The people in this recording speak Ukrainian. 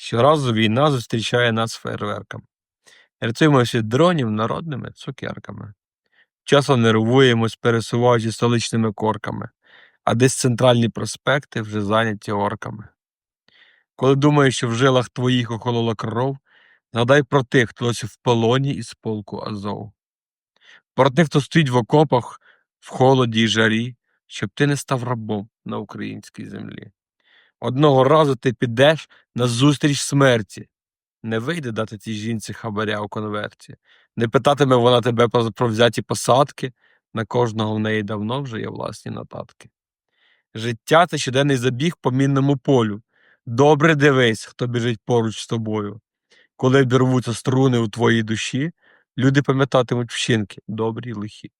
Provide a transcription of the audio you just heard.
Щоразу війна зустрічає нас фейерверками. Рятуємося дронів народними цукерками. Часом нервуємось, пересуваючи столичними корками, а десь центральні проспекти вже зайняті орками. Коли думаєш, що в жилах твоїх охолола кров, згадай про тих, хто ось в полоні із полку Азов. Про тих, хто стоїть в окопах, в холоді й жарі, щоб ти не став рабом на українській землі. Одного разу ти підеш на зустріч смерті. Не вийде дати цій жінці хабаря у конверті. Не питатиме вона тебе про взяті посадки, на кожного в неї давно вже є власні нотатки. Життя це щоденний забіг по мінному полю. Добре дивись, хто біжить поруч з тобою. Коли обірвуться струни у твоїй душі, люди пам'ятатимуть вчинки, добрі й лихі.